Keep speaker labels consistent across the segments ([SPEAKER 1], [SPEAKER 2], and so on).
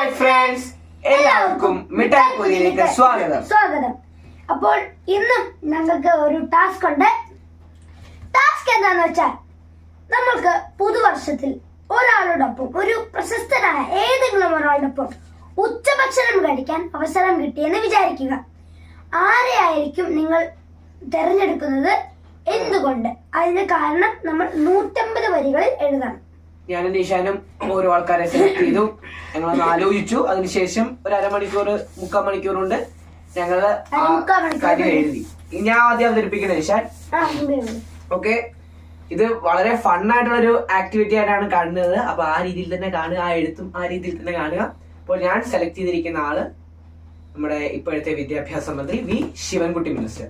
[SPEAKER 1] Hi friends എല്ലാവർക്കും മിഠായി പൊതിയിലേക്ക് സ്വാഗതം.
[SPEAKER 2] സ്വാഗതം. അപ്പോൾ ഇന്നും ഞങ്ങൾക്ക് ഒരു ടാസ്ക് ഉണ്ട്. ടാസ്ക് എന്താണെന്ന് വെച്ചാൽ നമ്മൾക്ക് പുതുവർഷത്തിൽ ഒരാളോടൊപ്പം ഒരു പ്രശസ്തനായ ഏതെങ്കിലും ഒരാളോടൊപ്പം ഉച്ചഭക്ഷണം കഴിക്കാൻ അവസരം കിട്ടിയെന്ന് വിചാരിക്കുക. ആരെയായിരിക്കും നിങ്ങൾ തിരഞ്ഞെടുക്കുന്നത്? എന്തുകൊണ്ട്? അതിന് കാരണം നമ്മൾ നൂറ്റമ്പത് വരികളിൽ എഴുതണം.
[SPEAKER 1] ഞാനും നിഷാനും ഓരോ ആൾക്കാരെ സെലക്ട് ചെയ്തു. ഞങ്ങളൊന്ന് ആലോചിച്ചു അതിനുശേഷം ഒരു അരമണിക്കൂർ മുക്കാൽ മണിക്കൂർ കൊണ്ട്
[SPEAKER 2] ഞങ്ങൾ
[SPEAKER 1] കാര്യം എഴുതി. ഞാൻ ആദ്യം അവതരിപ്പിക്കുന്നത് നിഷാൻ. ഓക്കെ? ഇത് വളരെ ഫൺ ആയിട്ടുള്ള ഒരു ആക്ടിവിറ്റി ആയിട്ടാണ് കാണുന്നത്. അപ്പൊ ആ രീതിയിൽ തന്നെ കാണുക ആ എഴുത്തും ആ രീതിയിൽ തന്നെ കാണുക. അപ്പോൾ ഞാൻ സെലക്ട് ചെയ്തിരിക്കുന്ന ആൾ നമ്മുടെ ഇപ്പോഴത്തെ വിദ്യാഭ്യാസ മന്ത്രി വി. ശിവൻകുട്ടി മിനിസ്റ്റർ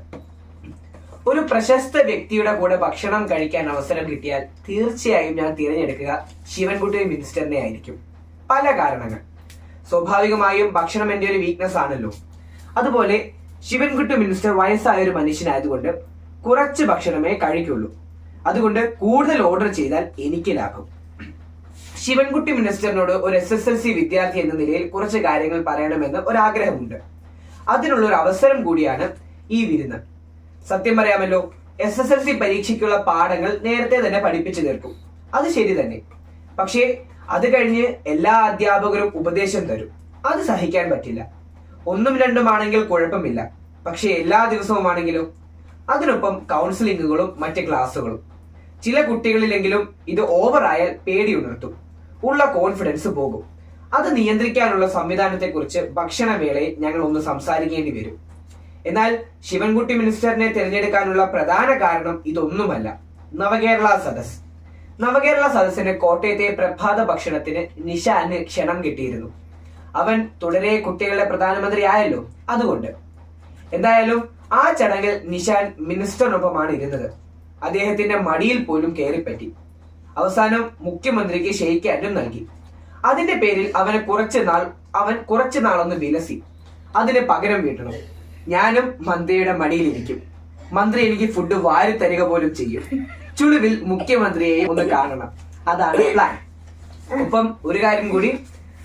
[SPEAKER 1] ഒരു പ്രശസ്ത വ്യക്തിയുടെ കൂടെ ഭക്ഷണം കഴിക്കാൻ അവസരം കിട്ടിയാൽ തീർച്ചയായും ഞാൻ തിരഞ്ഞെടുക്കുക. ശിവൻകുട്ടി മിനിസ്റ്ററിനെ ആയിരിക്കും. പല കാരണങ്ങൾ. സ്വാഭാവികമായും ഭക്ഷണം എന്റെ ഒരു വീക്ക്നെസ് ആണല്ലോ. അതുപോലെ ശിവൻകുട്ടി മിനിസ്റ്റർ വയസ്സായ ഒരു മനുഷ്യനായതുകൊണ്ട് കുറച്ച് ഭക്ഷണമേ കഴിക്കുള്ളൂ. അതുകൊണ്ട് കൂടുതൽ ഓർഡർ ചെയ്താൽ എനിക്ക് ലാഭം. ശിവൻകുട്ടി മിനിസ്റ്ററിനോട് ഒരു എസ് എസ് എൽ സി വിദ്യാർത്ഥി എന്ന നിലയിൽ കുറച്ച് കാര്യങ്ങൾ പറയണമെന്ന് ഒരാഗ്രഹമുണ്ട്. അതിനുള്ള ഒരു അവസരം കൂടിയാണ് ഈ വിരുന്ന്. സത്യം പറയാമല്ലോ എസ് എസ് എൽ സി പരീക്ഷയ്ക്കുള്ള പാഠങ്ങൾ നേരത്തെ തന്നെ പഠിപ്പിച്ചു തീർക്കും. അത് ശരി തന്നെ. പക്ഷേ അത് കഴിഞ്ഞ് എല്ലാ അധ്യാപകരും ഉപദേശം തരും. അത് സഹിക്കാൻ പറ്റില്ല. ഒന്നും രണ്ടുമാണെങ്കിൽ കുഴപ്പമില്ല. പക്ഷേ എല്ലാ ദിവസവും ആണെങ്കിലും അതിനൊപ്പം കൗൺസിലിങ്ങുകളും മറ്റ് ക്ലാസ്സുകളും. ചില കുട്ടികളിലെങ്കിലും ഇത് ഓവറായാൽ പേടിയുണർത്തും ഉള്ള കോൺഫിഡൻസ് പോകും. അത് നിയന്ത്രിക്കാനുള്ള സംവിധാനത്തെക്കുറിച്ച് ഭക്ഷണവേളയിൽ ഞങ്ങൾ ഒന്ന് സംസാരിക്കേണ്ടി വരും. എന്നാൽ ശിവൻകുട്ടി മിനിസ്റ്ററിനെ തിരഞ്ഞെടുക്കാനുള്ള പ്രധാന കാരണം ഇതൊന്നുമല്ല. നവകേരള സദസ് നവകേരള സദസ്സിന് കോട്ടയത്തെ പ്രഭാത ഭക്ഷണത്തിന് നിഷാന് ക്ഷണം കിട്ടിയിരുന്നു. അവൻ തുടരെ കുട്ടികളുടെ പ്രധാനമന്ത്രി ആയല്ലോ അതുകൊണ്ട്. എന്തായാലും ആ ചടങ്ങിൽ നിശാൻ മിനിസ്റ്ററിനൊപ്പമാണ് ഇരുന്നത്. അദ്ദേഹത്തിന്റെ മടിയിൽ പോലും കയറിപ്പറ്റി. അവസാനം മുഖ്യമന്ത്രിക്ക് ഷെയ്ക്കാനും നൽകി. അതിന്റെ പേരിൽ അവന് കുറച്ച് നാൾ അവൻ കുറച്ചു നാളൊന്ന് വിലസി. അതിന് പകരം വീട്ടണം. ഞാനും മന്ത്രിയുടെ മടിയിലിരിക്കും. മന്ത്രി എനിക്ക് ഫുഡ് വാരി തരിക പോലും ചെയ്യും. ചുളിവിൽ മുഖ്യമന്ത്രിയെ ഒന്ന് കാണണം. അതാണ് പ്ലാൻ ഒപ്പം ഒരു കാര്യം കൂടി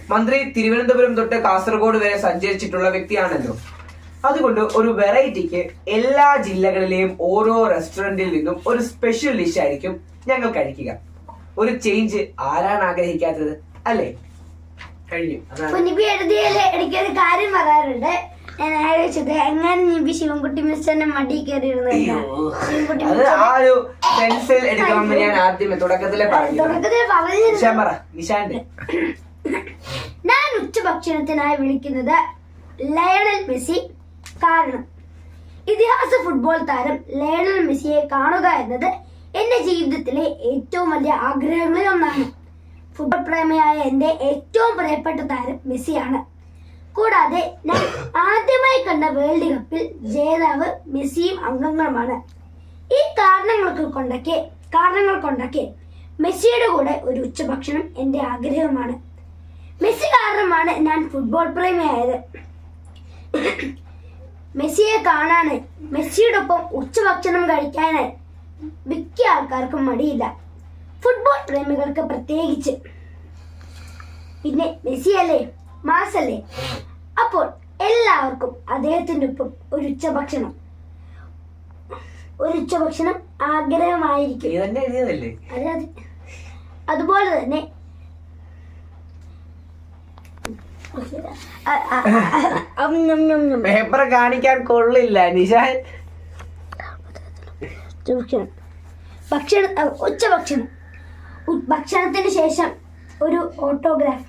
[SPEAKER 1] മന്ത്രി തിരുവനന്തപുരം തൊട്ട് കാസർഗോഡ് വരെ സഞ്ചരിച്ചിട്ടുള്ള വ്യക്തിയാണല്ലോ. അതുകൊണ്ട് ഒരു വെറൈറ്റിക്ക് എല്ലാ ജില്ലകളിലെയും ഓരോ റെസ്റ്റോറന്റിൽ നിന്നും ഒരു സ്പെഷ്യൽ ഡിഷ് ആയിരിക്കും ഞങ്ങൾ കഴിക്കുക ഒരു ചേഞ്ച് ആരാണ് ആഗ്രഹിക്കാത്തത്? അല്ലേ? കഴിഞ്ഞു. അതാണ്.
[SPEAKER 2] കാര്യം പറയാറുണ്ട് ഞാൻ ആലോചിച്ചത് എങ്ങനെ നിബി ശിവൻകുട്ടി മിസ്റ്ററിന്റെ മടി കയറിയിരുന്നു ശിവൻകുട്ടി
[SPEAKER 1] അത് ആ ഒരു പെൻസിൽ എടുക്കണമെന്ന് ഞാൻ ആദ്യമേ തുടക്കത്തിലെ പറഞ്ഞു
[SPEAKER 2] തുടക്കത്തിൽ
[SPEAKER 1] പറ
[SPEAKER 2] ഞാൻ ഉച്ചഭക്ഷണത്തിനായി വിളിക്കുന്നത് ലയണൽ മെസ്സി കാരണം. ഇതിഹാസ ഫുട്ബോൾ താരം ലയണൽ മെസ്സിയെ കാണുക എന്നത് എന്റെ ജീവിതത്തിലെ ഏറ്റവും വലിയ ആഗ്രഹങ്ങളിൽ ഒന്നാണ്. ഫുട്ബോൾ പ്രേമിയായ എന്റെ ഏറ്റവും പ്രിയപ്പെട്ട താരം മെസ്സിയാണ്. കൂടാതെ ഞാൻ ആദ്യമായി കണ്ട വേൾഡ് കപ്പിൽ ജേതാവ് മെസ്സിയും അംഗങ്ങളുമാണ്. ഈ കാരണങ്ങൾക്ക് കൊണ്ടൊക്കെ കാരണങ്ങൾ കൊണ്ടൊക്കെ മെസ്സിയുടെ കൂടെ ഒരു ഉച്ചഭക്ഷണം എന്റെ ആഗ്രഹമാണ്. മെസ്സി കാരണമാണ് ഞാൻ ഫുട്ബോൾ പ്രേമിയായത്. മെസ്സിയെ കാണാന് മെസ്സിയോടൊപ്പം ഉച്ചഭക്ഷണം കഴിക്കാന് മിക്ക ആൾക്കാർക്കും മടിയില്ല. ഫുട്ബോൾ പ്രേമികൾക്ക് പ്രത്യേകിച്ച്. പിന്നെ മെസ്സി അല്ലേ മാസല്ലേ അപ്പോൾ എല്ലാവർക്കും അദ്ദേഹത്തിന്റെ ഒപ്പം ഒരു ഉച്ചഭക്ഷണം. ഒരു ഉച്ചഭക്ഷണം ആഗ്രഹമായിരിക്കും. അതെ അതെ. അതുപോലെ തന്നെ.
[SPEAKER 1] പേപ്പർ കാണിക്കാൻ കൊള്ളില്ല നിഷാൻ.
[SPEAKER 2] ഭക്ഷണം ഭക്ഷണ ഉച്ചഭക്ഷണം. ഭക്ഷണത്തിന് ശേഷം ഒരു ഓട്ടോഗ്രാഫ്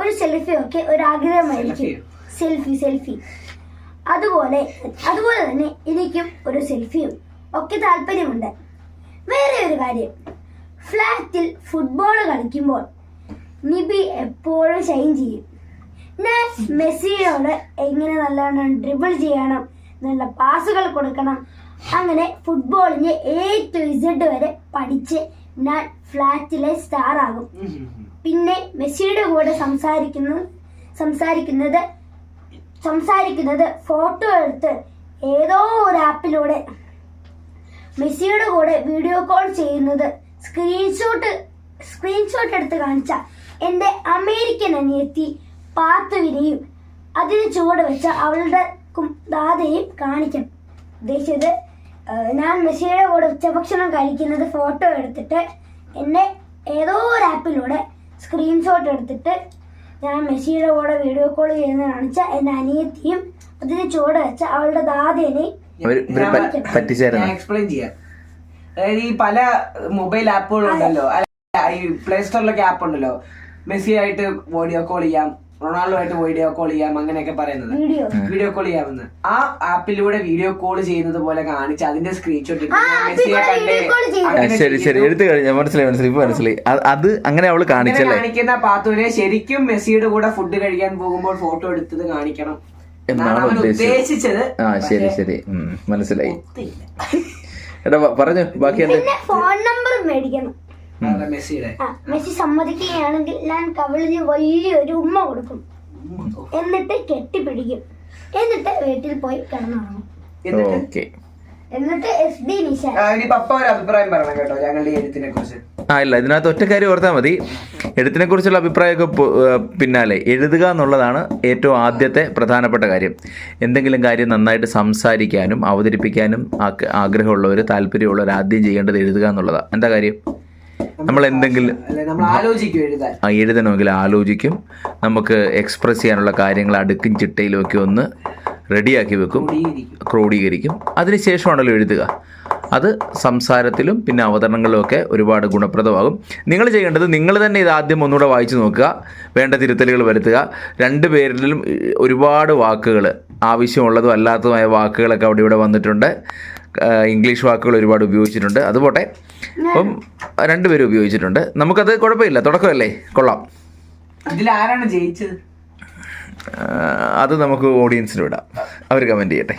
[SPEAKER 2] ഒരു സെൽഫി ഒക്കെ ഒരു ആഗ്രഹമായിരിക്കും. Selfie selfie. അതുപോലെ അതുപോലെ തന്നെ എനിക്കും ഒരു സെൽഫിയും ഒക്കെ താല്പര്യമുണ്ട്. വേറെ ഒരു കാര്യം. ഫ്ലാറ്റിൽ ഫുട്ബോൾ കളിക്കുമ്പോൾ നിബി എപ്പോഴും ഷൈൻ ചെയ്യും. ഞാൻ മെസ്സിയോട് എങ്ങനെ നല്ലവണ്ണം ഡ്രിബിൾ ചെയ്യണം നല്ല പാസുകൾ കൊടുക്കണം അങ്ങനെ ഫുട്ബോളിന്റെ എ ടു ഇസഡ് വരെ പഠിച്ച് ഞാൻ ഫ്ലാറ്റിലെ സ്റ്റാർ ആകും. പിന്നെ മെസ്സിയുടെ കൂടെ സംസാരിക്കുന്നു സംസാരിക്കുന്നത് സംസാരിക്കുന്നത് ഫോട്ടോ എടുത്ത് ഏതോ ഒരു ആപ്പിലൂടെ. മെസ്സിയുടെ കൂടെ വീഡിയോ കോൾ ചെയ്യുന്നത് സ്ക്രീൻഷോട്ട് സ്ക്രീൻഷോട്ട് എടുത്ത് കാണിച്ച എന്റെ അമേരിക്കൻ അനിയത്തി പാത്തുവിനെയും അതിന് ചുവട് വെച്ച അവളുടെ ദാതയും കാണിക്കണം ഉദ്ദേശിച്ചത് ഞാൻ മെസ്സിയുടെ കൂടെ ഉച്ചഭക്ഷണം കഴിക്കുന്നത് ഫോട്ടോ എടുത്തിട്ട് എന്നെ ഏതോ ഒരു ആപ്പിലൂടെ സ്ക്രീൻഷോട്ട് എടുത്തിട്ട് ഞാൻ മെസ്സിയുടെ കൂടെ വീഡിയോ കോൾ ചെയ്യുന്ന കാണിച്ച എന്റെ അനിയത്തിയും അതിന് ചുവട് വെച്ച അവളുടെ
[SPEAKER 3] ദാദേനെ
[SPEAKER 1] ഞാൻ എക്സ്പ്ലെയിൻ ചെയ്യാം. അതായത് ഈ പല മൊബൈൽ ആപ്പുകളുണ്ടല്ലോ അല്ല, ഈ പ്ലേ സ്റ്റോറിലൊക്കെ ആപ്പ് ഉണ്ടല്ലോ. മെസ്സി ആയിട്ട് വീഡിയോ കോൾ ചെയ്യാം. റൊണാൾഡോ ആയിട്ട് വീഡിയോ കോൾ ചെയ്യാം അങ്ങനെയൊക്കെ പറയുന്നത്.
[SPEAKER 2] വീഡിയോ
[SPEAKER 1] വീഡിയോ കോൾ ചെയ്യാമെന്ന്. ആ ആപ്പിലൂടെ വീഡിയോ കോൾ ചെയ്യുന്നത് പോലെ കാണിച്ച് അതിന്റെ സ്ക്രീൻഷോട്ട്
[SPEAKER 3] ശരി ശരി. എടുത്തു കഴിഞ്ഞാൽ മനസ്സിലായി മനസ്സിലായി ഇപ്പൊ മനസ്സിലായി. അത് അങ്ങനെ അവൾ കാണിച്ചല്ലേ?
[SPEAKER 1] കാണിക്കുന്ന പാത്തൂരെ ശരിക്കും മെസ്സിയുടെ കൂടെ ഫുഡ് കഴിക്കാൻ പോകുമ്പോൾ ഫോട്ടോ എടുത്തത് കാണിക്കണം.
[SPEAKER 3] എന്നാണ്
[SPEAKER 1] അവൻ
[SPEAKER 3] ഉദ്ദേശിച്ചത്. ആ ശരി ശരി. മനസ്സിലായി. എടാ പറഞ്ഞു ബാക്കി എന്താ?
[SPEAKER 2] ഫോൺ നമ്പർ മേടിക്കണം.
[SPEAKER 1] മെസ്സിയുടെ.
[SPEAKER 2] മെസ്സി സമ്മതിക്കുകയാണെങ്കിൽ ഞാൻ കവിളിന് വലിയൊരു ഉമ്മ കൊടുക്കും. എന്നിട്ട് കെട്ടിപ്പിടിക്കും. എന്നിട്ട് വീട്ടിൽ പോയി കിടന്നുറങ്ങും.
[SPEAKER 1] എന്നിട്ട്?
[SPEAKER 2] എന്നിട്ട് എസ് ഡി നിശാൻ
[SPEAKER 1] ആ, പപ്പ ഒരു അഭിപ്രായം പറയണം കേട്ടോ ഞങ്ങളുടെ ഈ എഴുത്തിനെ കുറിച്ച്
[SPEAKER 3] ആ ഇല്ല ഇതിനകത്ത് ഒറ്റ കാര്യം ഓർത്താൽ മതി. എഴുത്തിനെ കുറിച്ചുള്ള അഭിപ്രായമൊക്കെ പിന്നാലെ എഴുതുക എന്നുള്ളതാണ് ഏറ്റവും ആദ്യത്തെ പ്രധാനപ്പെട്ട കാര്യം. എന്തെങ്കിലും കാര്യം നന്നായിട്ട് സംസാരിക്കാനും അവതരിപ്പിക്കാനും ആഗ്രഹമുള്ളവർ താല്പര്യമുള്ളവർ ആദ്യം ചെയ്യേണ്ടത് എഴുതുക എന്നുള്ളതാണ് എന്താ കാര്യം? നമ്മൾ എന്തെങ്കിലും എഴുതണമെങ്കിൽ ആലോചിക്കും. നമുക്ക് എക്സ്പ്രസ് ചെയ്യാനുള്ള കാര്യങ്ങൾ അടുക്കും ചിട്ടയിലൊക്കെ ഒന്ന് റെഡിയാക്കി വെക്കും. ക്രോഡീകരിക്കും. അതിനുശേഷമാണല്ലോ എഴുതുക. അത് സംസാരത്തിലും പിന്നെ അവതരണങ്ങളിലും ഒക്കെ ഒരുപാട് ഗുണപ്രദമാകും. നിങ്ങൾ ചെയ്യേണ്ടത് നിങ്ങൾ തന്നെ ഇത് ആദ്യം ഒന്നുകൂടെ വായിച്ചു നോക്കുക. വേണ്ട തിരുത്തലുകൾ വരുത്തുക. രണ്ട് പേരിലും ഒരുപാട് വാക്കുകൾ ആവശ്യമുള്ളതും അല്ലാത്തതുമായ വാക്കുകളൊക്കെ അവിടെ ഇവിടെ വന്നിട്ടുണ്ട്. ഇംഗ്ലീഷ് വാക്കുകൾ ഒരുപാട് ഉപയോഗിച്ചിട്ടുണ്ട്. അതുപോട്ടെ. അപ്പം രണ്ടുപേരും ഉപയോഗിച്ചിട്ടുണ്ട്. നമുക്കത് കുഴപ്പമില്ല. തുടക്കമല്ലേ? കൊള്ളാം.
[SPEAKER 1] ഇതിൽ ആരാണ് ജയിച്ചത്
[SPEAKER 3] അത് നമുക്ക് ഓഡിയൻസിന് വിടാം. അവർ കമന്റ് ചെയ്യട്ടെ.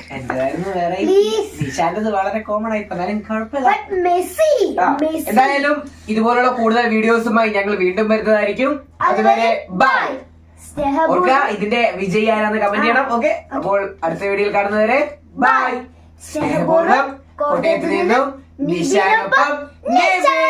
[SPEAKER 1] എന്തായാലും ഇതുപോലുള്ള കൂടുതൽ വീഡിയോസുമായി ഞങ്ങൾ വീണ്ടും വരുന്നതായിരിക്കും. അതുവരെ ബൈ ഓർക്കുക ഇതിന്റെ വിജയി ആരാന്ന് കമന്റ് ചെയ്യണം. ഓക്കെ? അപ്പോൾ അടുത്ത വീഡിയോയിൽ കാണുന്നവരെ ബൈ സ്നേഹപൂർവം കോട്ടയത്ത് നിന്നും നിശാനൊപ്പം നിശേ